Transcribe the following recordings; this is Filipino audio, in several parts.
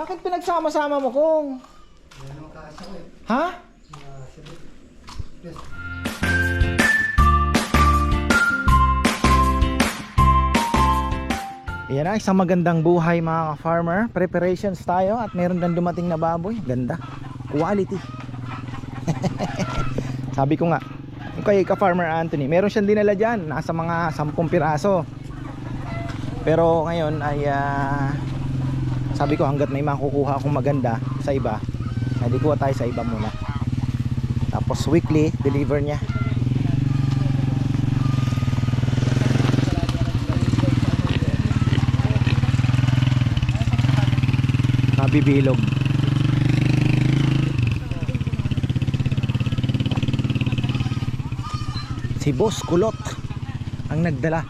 Bakit pinagsama-sama mo kung? Ha? Yan na, isang magandang buhay mga farmer Preparations tayo at meron din dumating na baboy. Ganda. Quality. Sabi ko nga, yung kay ka-farmer Anthony, meron siyang dinala dyan. Nasa mga 10 piraso. Pero ngayon ay ah, sabi ko hanggat may makukuha akong maganda sa iba, hindi kuha tayo sa iba muna. Tapos weekly, deliver niya. Kabibilog. Si Boss Kulot ang nagdala.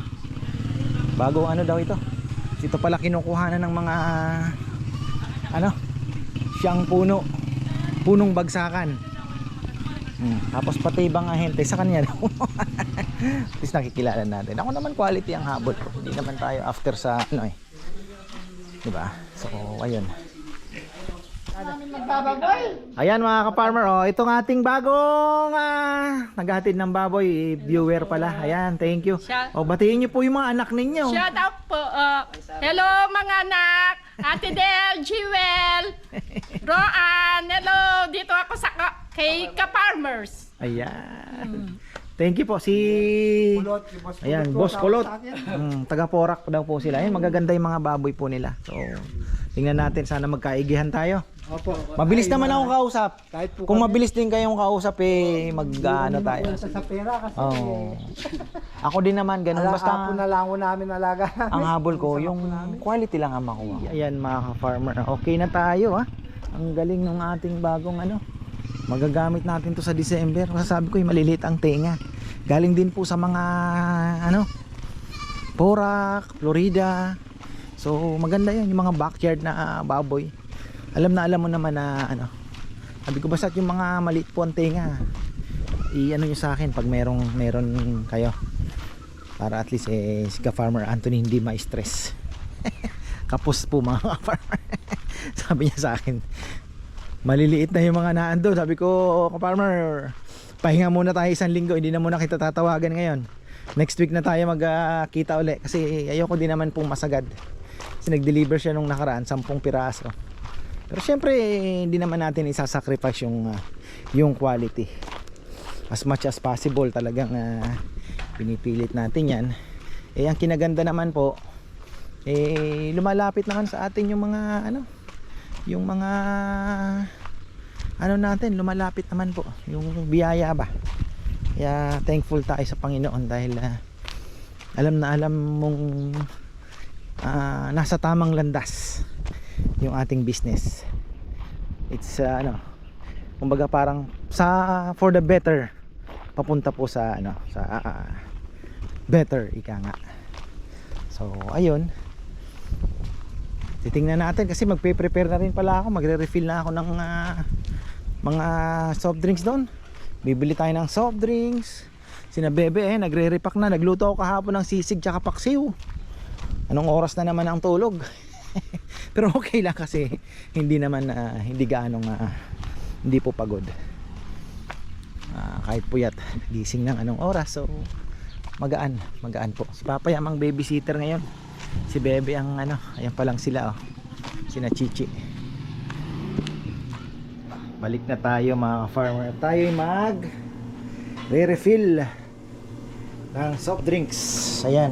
Bago ano daw ito? Ito pala kinukuha na ng mga ano? Siyang puno. Punong bagsakan. Hmm. Tapos pati ibang ahente sa kanya daw. At nakikilala natin. Ako naman quality ang habol. Hindi naman tayo after sa ano eh. 'Di ba? So, ayun. Ayan mga ka-farmer, oh, itong ating bagong ah, naghahatid ng baboy, viewer pala. Ayan, thank you. Oh, batiin niyo po yung mga anak ninyo. Shout out po. uh, hello mga anak. Ate Del, Jewel, Roan. Hello, dito ako sa ka- kay Ka-Farmers. Ayan. Thank you po si Ayan, Boss Kulot. Mm, taga Porak daw po sila. Ayan, magaganda yung mga baboy po nila. So, tingnan natin sana magkaigihan tayo. Opo. Mabilis naman ako kausap. Kahit po Kung mabilis din kayong kausap eh mag-ano tayo. sa, sa pera kasi Oh. Ako din naman ganun ala, basta apo na lang namin alaga. ang habol ko yung quality lang ang makuha. Ayan mga ka-farmer, okay na tayo ha. Ang galing ng ating bagong ano. Magagamit natin to sa December. Masasabi ko yung maliliit ang tenga. Galing din po sa mga ano Porac, Florida. So maganda yan yung mga backyard na ah, baboy. Alam na alam mo naman na ano. Sabi ko basta yung mga maliit po ang tenga. I-ano nyo sa akin pag merong meron kayo. Para at least eh, si ka-farmer Anthony hindi ma-stress. Kapos po mga ka-farmer. Sabi niya sa akin maliliit na yung mga naando. Sabi ko ka-farmer pahinga muna tayo isang linggo hindi na muna kita tatawagan ngayon. Next week na tayo magkita uli. Kasi ayoko din naman pong masagad. Kasi nag-deliver siya nung nakaraan 10 piraso pero syempre hindi naman natin isasacrifice yung ah, yung quality. As much as possible talagang ah, pinipilit natin yan. Eh ang kinaganda naman po eh lumalapit naman sa atin yung mga ano yung mga ano natin lumalapit naman po. Yung biyaya ba? Kaya thankful tayo sa Panginoon dahil ah, alam na alam mong ah, nasa tamang landas yung ating business. It's ah, ano kumbaga parang sa for the better papunta po sa ano sa ah, better ika nga. So ayun. Titingnan natin kasi magpe-prepare na rin pala ako. Magre-refill na ako ng ah, mga soft drinks doon. Bibili tayo ng soft drinks. Sina bebe eh nagre-repack na. Nagluto ako kahapon ng sisig tsaka paksiw. Anong oras na naman ang tulog pero okay lang kasi hindi naman ah, hindi gaano nga hindi po pagod. Ah, kahit puyat gising ng anong oras so magaan magaan po. Si Papa yung ang babysitter ngayon. Si Bebe ang ano ayan pa lang sila oh. Sina Chichi. Balik na tayo mga farmer tayo mag re-refill ng soft drinks. Ayan.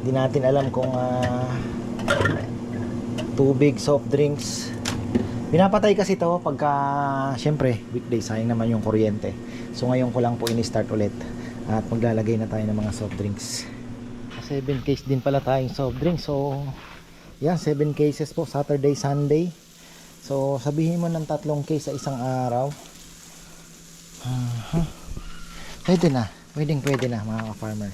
Hindi natin alam kung ah, tubig soft drinks Pinapatay kasi to pagka syempre weekday sayang naman yung kuryente. So ngayon ko lang po ini-start ulit at maglalagay na tayo ng mga soft drinks. 7 case din pala tayong soft drinks. So yan 7 cases po Saturday, Sunday. So sabihin mo ng tatlong case sa isang araw. uh Pwede na. Pwedeng pwede na mga farmer.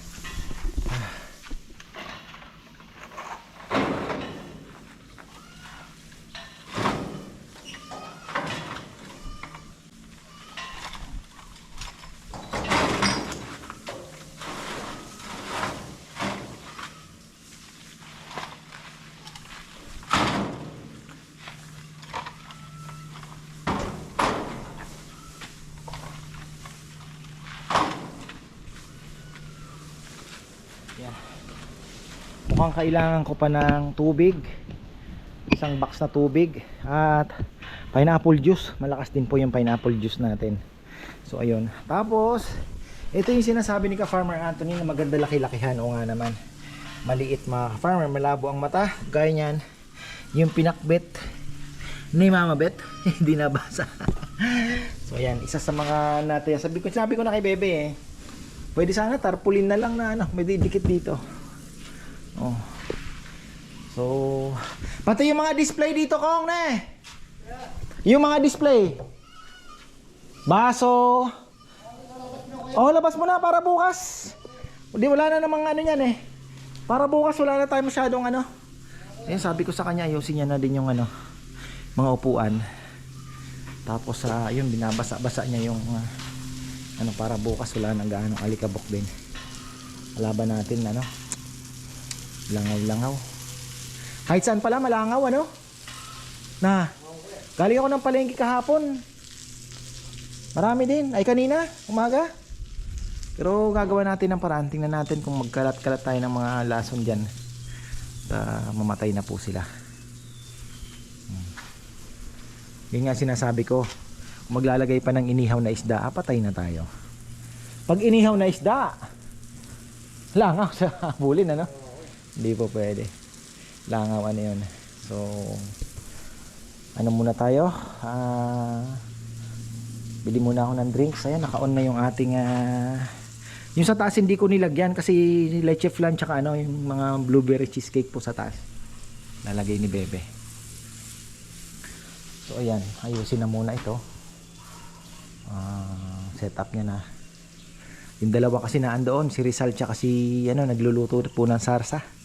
Mukhang kailangan ko pa ng tubig. Isang box na tubig at pineapple juice. Malakas din po yung pineapple juice natin. So ayun. Tapos ito yung sinasabi ni ka Farmer Anthony na maganda laki-lakihan. O nga naman. Maliit mga farmer, malabo ang mata. Gaya niyan. Yung pinakbet ni Mama Bet. Hindi nabasa. so ayan, isa sa mga natin. Sabi ko, sabi ko na kay Bebe eh. Pwede sana tarpaulin na lang na ano, may didikit dito. Oh. So, pati yung mga display dito kong na eh. Yung mga display. Baso. Oh, labas mo na para bukas. Hindi wala na namang ano yan eh. Para bukas wala na tayo masyadong ano. Ayun, sabi ko sa kanya ayusin niya na din yung ano, mga upuan. Tapos sa yun binabasa-basa niya yung ah, ano para bukas wala nang gaano alikabok din. Laban natin ano. Langaw-langaw. Kahit saan pala malangaw ano? Na. Galing ako ng palengke kahapon. Marami din. Ay kanina, umaga. Pero gagawa natin ng paraan. Tingnan natin kung magkalat-kalat tayo ng mga lason dyan. Uh, mamatay na po sila. Hmm. Yun nga sinasabi ko. Kung maglalagay pa ng inihaw na isda, ah, na tayo. Pag inihaw na isda, langaw sa bulin ano? Hindi po pwede. Langaw ano yun. So, ano muna tayo? Ah, bili muna ako ng drinks. Ayan, naka-on na yung ating ah, yung sa taas hindi ko nilagyan kasi leche flan tsaka ano, yung mga blueberry cheesecake po sa taas. Lalagay ni Bebe. So ayan, ayusin na muna ito. Ah, setup niya na. Yung dalawa kasi na andoon, si Rizal tsaka si ano, nagluluto po ng sarsa.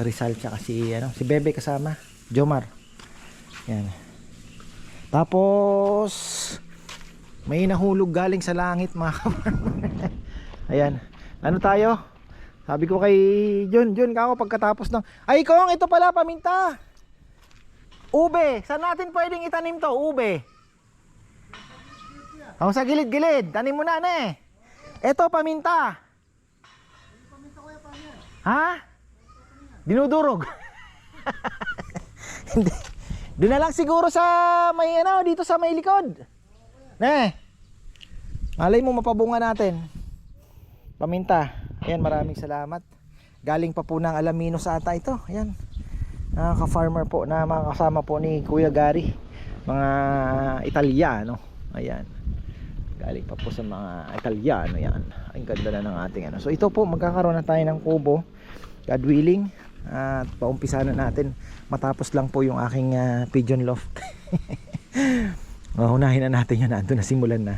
Rizal tsaka si ano, si Bebe kasama, Jomar. Yan. Tapos may nahulog galing sa langit mga kaparmer. Ayan. Ano tayo? Sabi ko kay John, John kako pagkatapos ng Ay kong ito pala paminta. Ube, saan natin pwedeng itanim to? Ube. Oh, sa gilid-gilid. Tanim mo na, ne. Ito, paminta. Ha? Dinudurog. Doon na lang siguro sa may ano, dito sa may likod. Ne. Malay mo mapabunga natin. Paminta. Ayan, maraming salamat. Galing pa po ng Alamino sa ata ito. Ayan. Ah, ka-farmer po na mga kasama po ni Kuya Gary. Mga Italyano. Ayan. Galing pa po sa mga Italyano yan. Ang ganda na ng ating ano. So ito po, magkakaroon na tayo ng kubo. God willing. At paumpisa na natin. Matapos lang po yung aking ah, pigeon loft. uh, unahin na natin yun. Ando na simulan na.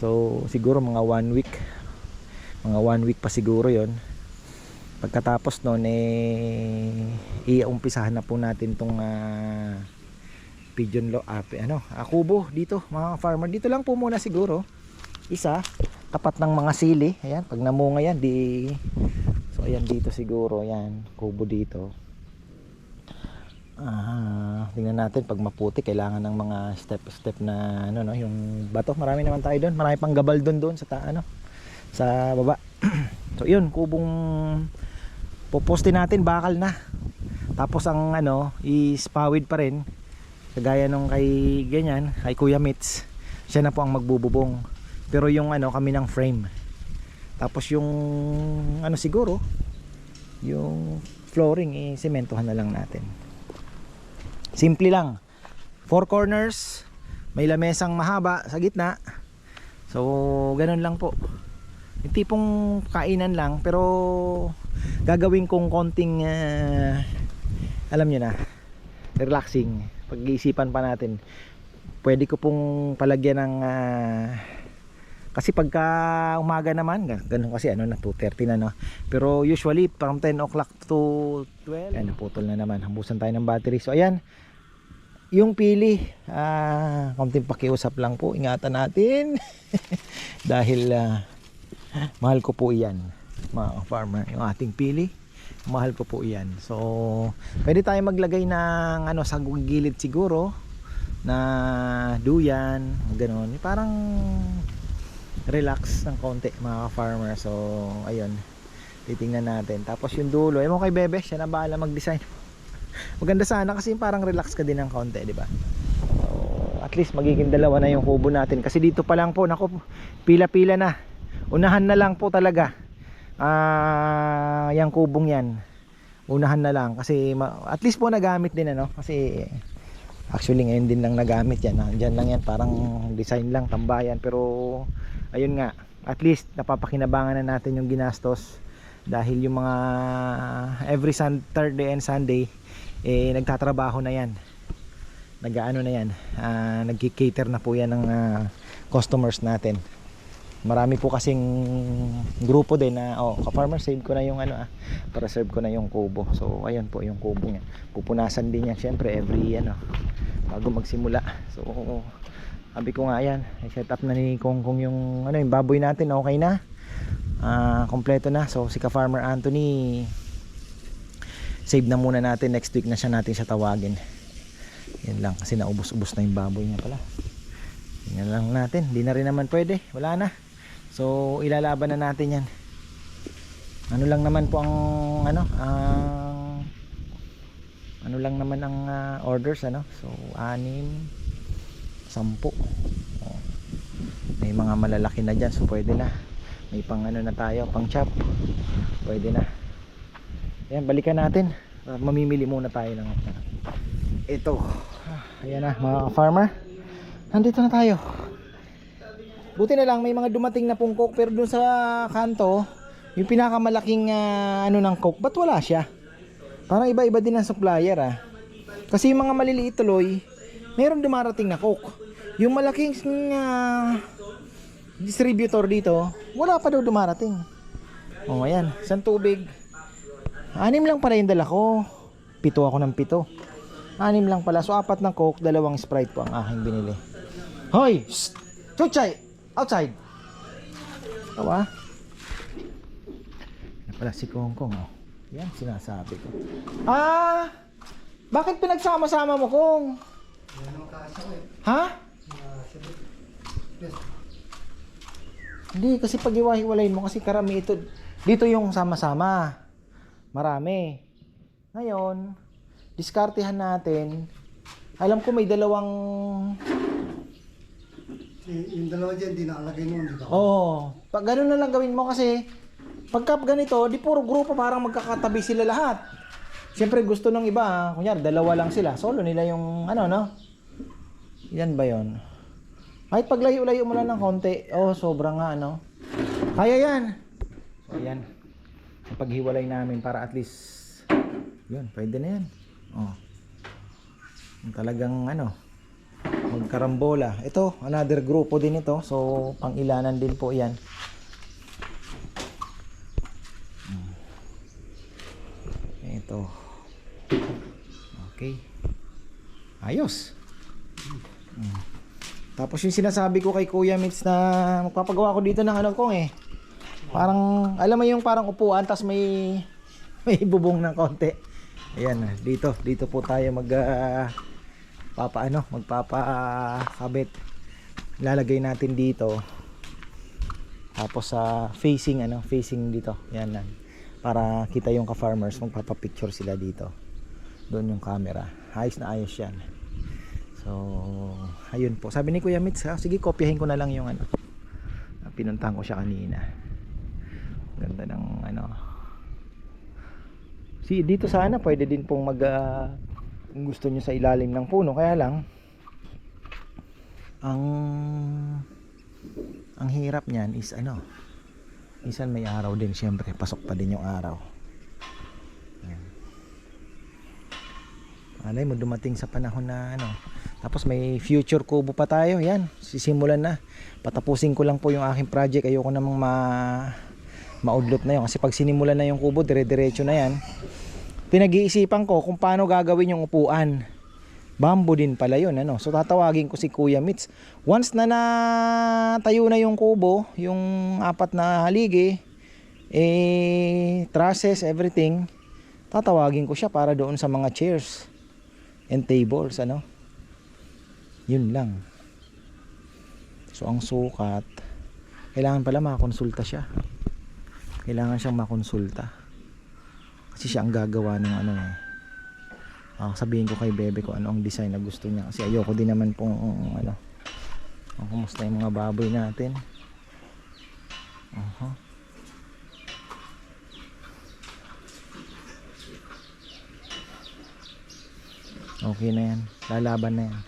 So siguro mga one week. Mga one week pa siguro yon Pagkatapos noon eh iumpisahan na po natin tong ah, pigeon lo ah, ano, ah, kubo dito mga farmer. Dito lang po muna siguro. Isa tapat ng mga sili. Ayan, pag namunga yan di So ayan dito siguro, yan, kubo dito. Ah, tingnan natin pag maputi kailangan ng mga step-step na ano no, yung bato. Marami naman tayo doon. Marami pang gabal doon doon sa ta, ano sa baba. so yun, kubong poposte natin bakal na. Tapos ang ano, is pawid pa rin. Kagaya nung kay ganyan, kay Kuya Mitz. Siya na po ang magbububong. Pero yung ano, kami ng frame. Tapos yung ano siguro, yung flooring eh sementohan na lang natin. Simple lang. Four corners, may lamesang mahaba sa gitna. So, ganun lang po. Yung tipong kainan lang pero gagawin kong konting ah, alam nyo na relaxing pag-iisipan pa natin pwede ko pong palagyan ng ah, kasi pagka umaga naman gan- ganun kasi ano na 2.30 na no? Pero usually from 10 o'clock to 12 ayan naputol na naman. Hambusan tayo ng battery. So ayan. Yung pili ah konting pakiusap lang po. Ingatan natin. Dahil ah, mahal ko po iyan mga farmer. Yung ating pili mahal ko po iyan. So pwede tayo maglagay ng ano sa gilid siguro na duyan ganon parang relax ng konti mga farmer so ayun Titingnan natin. Tapos yung dulo, ewan ko kay Bebe, siya na bahala mag-design. Maganda sana kasi parang relax ka din ng konti, di ba? So, at least magiging dalawa na yung kubo natin. Kasi dito pa lang po, nako, pila-pila na. Unahan na lang po talaga. Ah, yung kubong yan. Unahan na lang kasi at least po nagamit din ano kasi actually ngayon din lang nagamit yan. Nandiyan lang yan parang design lang tambayan pero ayun nga at least napapakinabangan na natin yung ginastos. Dahil yung mga every Saturday and Sunday eh nagtatrabaho na yan. Nag-ano na yan. Ah, nagki-cater na po yan ng ah, customers natin. Marami po kasing grupo din na oh ka-farmer save ko na yung ano ah para serve ko na yung kubo. So ayun po yung kubo niya. Pupunasan din yan syempre every ano bago magsimula. So sabi ko nga yan set up na ni Kong Kong yung ano yung baboy natin okay na. Ah kompleto na. So si ka-farmer Anthony save na muna natin. Next week na siya natin siya tawagin. Yan lang kasi naubos-ubos na yung baboy niya pala. Yan lang natin di na rin naman pwede wala na. So ilalaban na natin yan. Ano lang naman po ang ano ang ano lang naman ang ah, orders ano? So anim sampu. Oh. may mga malalaki na dyan so pwede na. May pang ano na tayo pang chop. Pwede na. Yan balikan natin. Ah, mamimili muna tayo ng ito. Ayan na mga farmer nandito na tayo. Buti na lang may mga dumating na pong coke pero dun sa kanto yung pinakamalaking ah, ano ng coke ba't wala siya? Parang iba iba din ang supplier ah. Kasi yung mga maliliit tuloy meron dumarating na coke. Yung malaking ah, distributor dito wala pa daw dumarating. Oh ayan. Isang tubig. Anim lang pala yung dala ko. Pito ako ng pito. Anim lang pala. So apat ng coke dalawang sprite po ang aking binili. Hoy! Shh! chuchay outside! Tawa yan pala si Kong Kong oh. yan sinasabi ko. Ah! Bakit pinagsama-sama mo Kong ha hindi kasi pag iwahiwalayin mo kasi karami ito dito yung sama-sama marami ngayon diskartehan natin alam ko may dalawang Yung dalawa dyan, di nakalagay noon, di ba? Oo. Pag ganun na lang gawin mo kasi pagka ganito, di puro grupo parang magkakatabi sila lahat. Siyempre gusto ng iba, kunyari dalawa lang sila. Solo nila yung ano no. Yan ba 'yon? Kahit paglayo-layo mo lang ng konti, oh, sobra nga ano. Kaya yan. So yan. Ang paghiwalay namin para at least yun, pwede na yan. Oh. Talagang ano, magkarambola. Ito, another grupo din ito. So, pang-ilanan din po 'yan. Hmm. Ito. Okay. Ayos. Hmm. Tapos yung sinasabi ko kay Kuya Mitz na magpapagawa ko dito ng ano kong eh. Parang, alam mo yung parang upuan, tas may, may bubong ng konti. Ayan, dito, dito po tayo mag, ah, papaano, magpapakabit. Lalagay natin dito. Tapos sa facing ano, facing dito. Yan lang. Para kita yung ka-farmers, magpapa-picture sila dito. Doon yung camera. Ayos na ayos 'yan. So, ayun po. Sabi ni Kuya Mitz, ha, sige kopyahin ko na lang yung ano. Pinuntahan ko siya kanina. Ganda ng ano. Si dito sana pwede din pong mag kung gusto nyo sa ilalim ng puno kaya lang ang ang hirap niyan is ano minsan may araw din syempre pasok pa din yung araw Yan. Alay mo dumating sa panahon na ano. Tapos may future kubo pa tayo. Yan sisimulan na. Patapusin ko lang po yung aking project. Ayoko namang ma maudlot na yun. Kasi pag sinimulan na yung kubo dire-diretso na yan. Pinag-iisipan ko kung paano gagawin yung upuan. Bamboo din pala yun, ano. So tatawagin ko si Kuya Mitz. Once na natayo na yung kubo, yung apat na haligi, eh, trusses, everything, tatawagin ko siya para doon sa mga chairs and tables, ano. Yun lang. So ang sukat, kailangan pala makakonsulta siya. Kailangan siyang makonsulta. Kasi siya ang gagawa ng ano eh. Ah, sabihin ko kay Bebe ko ano ang design na gusto niya kasi ayoko din naman pong ano. Oh, kumusta yung mga baboy natin? Aha. Okay na yan. Lalaban na yan.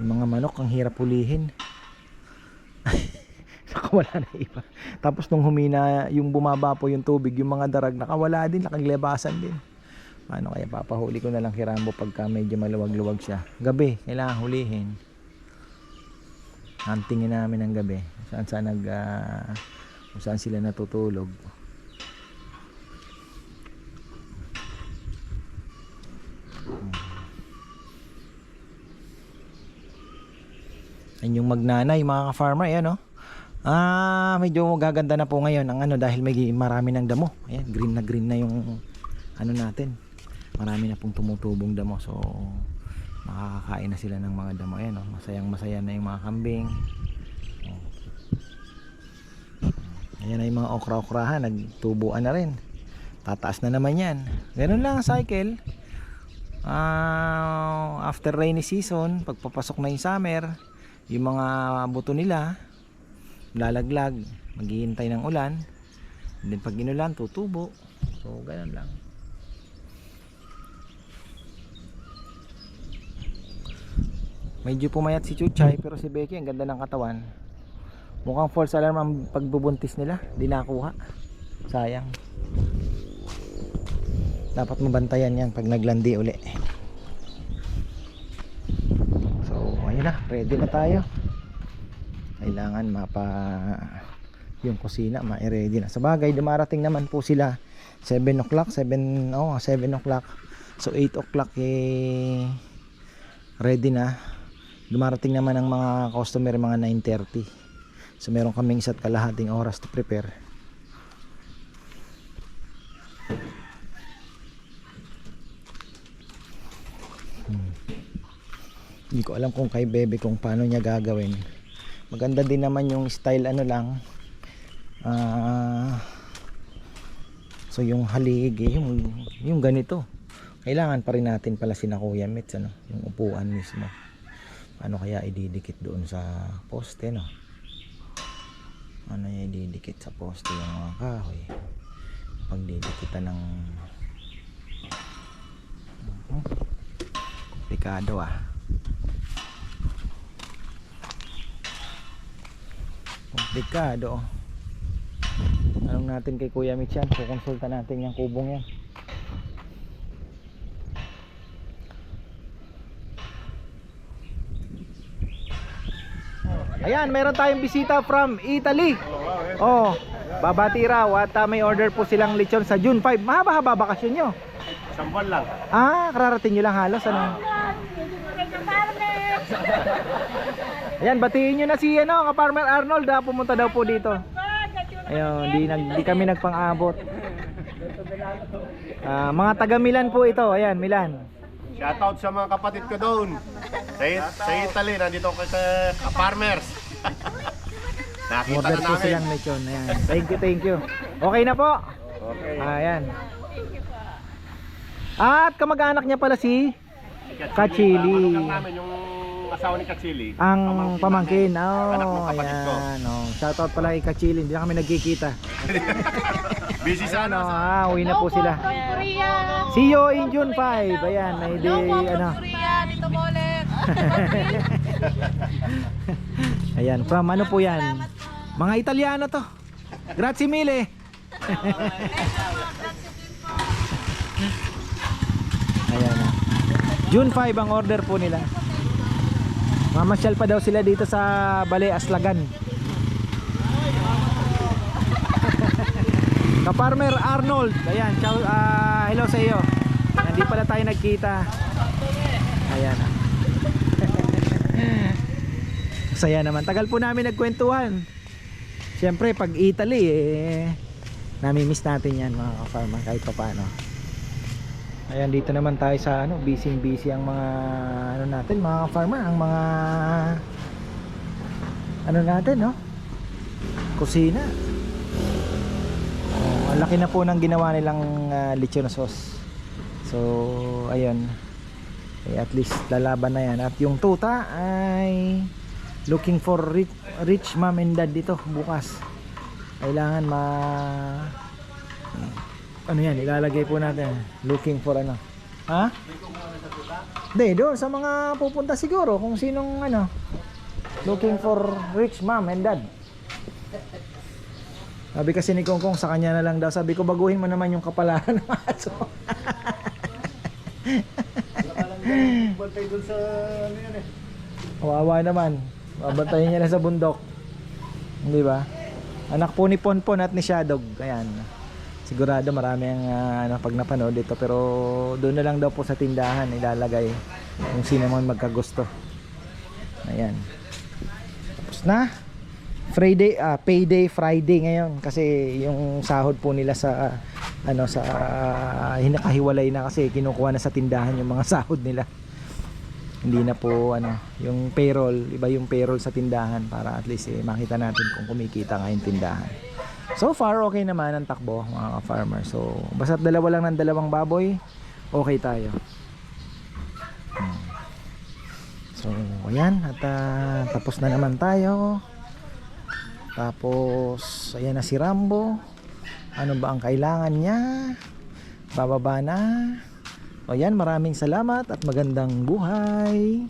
Yung mga manok, ang hirap pulihin. nakawala na iba. Tapos nung humina, yung bumaba po yung tubig, yung mga darag, nakawala din, nakaglebasan din. Paano kaya papahuli ko na lang kay Rambo pagka medyo maluwag-luwag siya. Gabi, kailangan hulihin. Huntingin namin ng gabi. Saan saan nag, kung saan sila natutulog. Yan yung magnanay mga ka-farmer, ayan oh. Ah, medyo gaganda na po ngayon ang ano dahil may marami ng damo. Ayan, green na green na yung ano natin. Marami na pong tumutubong damo. So makakakain na sila ng mga damo. Ayan oh, masayang masaya na yung mga kambing. Ayan na yung mga okra-okrahan, nagtubuan na rin. Tataas na naman yan. Ganun lang ang cycle. Ah, after rainy season, pagpapasok na yung summer, yung mga buto nila lalaglag maghihintay ng ulan. And then pag inulan tutubo. So ganun lang. Medyo pumayat si Chuchay pero si Becky ang ganda ng katawan. Mukhang false alarm ang pagbubuntis nila. Di nakuha. Sayang dapat mabantayan yan pag naglandi uli. So ayun na ready na tayo. Kailangan mapa yung kusina ma-ready na. Sa bagay dumarating naman po sila 7 o'clock 7 oh 7 o'clock. So 8 o'clock eh ready na. Dumarating naman ang mga customer mga 9.30 so meron kaming isa't kalahating oras to prepare hindi ko alam kung kay bebe kung paano niya gagawin. Maganda din naman yung style ano lang. Ah so yung halig eh, yung, yung ganito. Kailangan pa rin natin pala sina Kuya Mitz ano, yung upuan mismo. Ano kaya ididikit doon sa poste no? Ano yung ididikit sa poste yung mga kahoy? Pag didikitan ng Mhm. komplikado ah komplikado anong natin kay Kuya Mitch yan kukonsulta natin yung kubong yan. Ayan meron tayong bisita from Italy. Oh babati raw at ah, may order po silang lechon sa June 5 mahaba-haba bakasyon nyo? Isang buwan lang. ah kararating nyo lang halos ano Ayan, batiin nyo na si ano, ka-Farmer Arnold ha, pumunta daw po dito. Ayun, di, nag, di kami nagpang-abot. Ah, mga taga Milan po ito, ayan, Milan. Shoutout sa mga kapatid ko doon. Sa, sa Italy, nandito ko sa ka-farmers. Nakita Order na namin. silang lechon, ayan. Thank you, thank you. Okay na po. Okay. Ayan. At kamag-anak niya pala si Kachili. Namin yung asawa ni Kachili. ang pamangkin. Anak Oh, kapatid ko. ayan. Oh, shoutout pala kay Kachili. Hindi na kami nagkikita. Busy sa Ano, ano? ah, uwi na po sila. See you in June 5. Ayan, may day, ano. dito mo ulit. Ayan, from ano po yan? Mga Italiano to. Grazie mille. Ayan na. June 5 ang order po nila. Mamasyal pa daw sila dito sa Bale Aslagan. Ka-Farmer Arnold. Ayan, ciao, ah, hello sa iyo. Hindi pala tayo nagkita. Ayan. Saya naman. Tagal po namin nagkwentuhan. Siyempre, pag Italy, eh, namimiss natin yan mga ka-farmer kahit pa paano. Ayan, dito naman tayo sa ano, busy busy ang mga ano natin, mga farmer, ang mga ano natin, no? kusina. Oh, ang laki na po ng ginawa nilang uh, lechon sauce. So, ayun. Eh, at least lalaban na yan. At yung tuta ay looking for rich, rich mom and dad dito bukas. Kailangan ma ano yan, ilalagay po natin. Looking for ano. Ha? Hindi, doon sa mga pupunta siguro kung sinong ano looking for rich mom and dad. Sabi kasi ni Kongkong sa kanya na lang daw. Sabi ko baguhin mo naman yung kapalaran ng aso. Bantay dun sa ano yan eh. Kawawa naman. Babantayin niya na sa bundok. Di ba? Anak po ni Ponpon at ni Shadog. Ayan. Sigurado marami ang ah, ano, pag napanood ito. Pero doon na lang daw po sa tindahan ilalagay kung sino man magkagusto. Ayan. Tapos na. Friday, ah, payday Friday ngayon kasi yung sahod po nila sa ano sa ah, hinakahiwalay na kasi kinukuha na sa tindahan yung mga sahod nila hindi na po ano yung payroll iba yung payroll sa tindahan para at least eh, makita natin kung kumikita nga tindahan so far okay naman ang takbo mga farmer so basta dalawa lang ng dalawang baboy okay tayo. Hmm. so ayan at ah, tapos na naman tayo. Tapos ayan na si Rambo. Ano ba ang kailangan niya? Bababa na. O yan, maraming salamat at magandang buhay.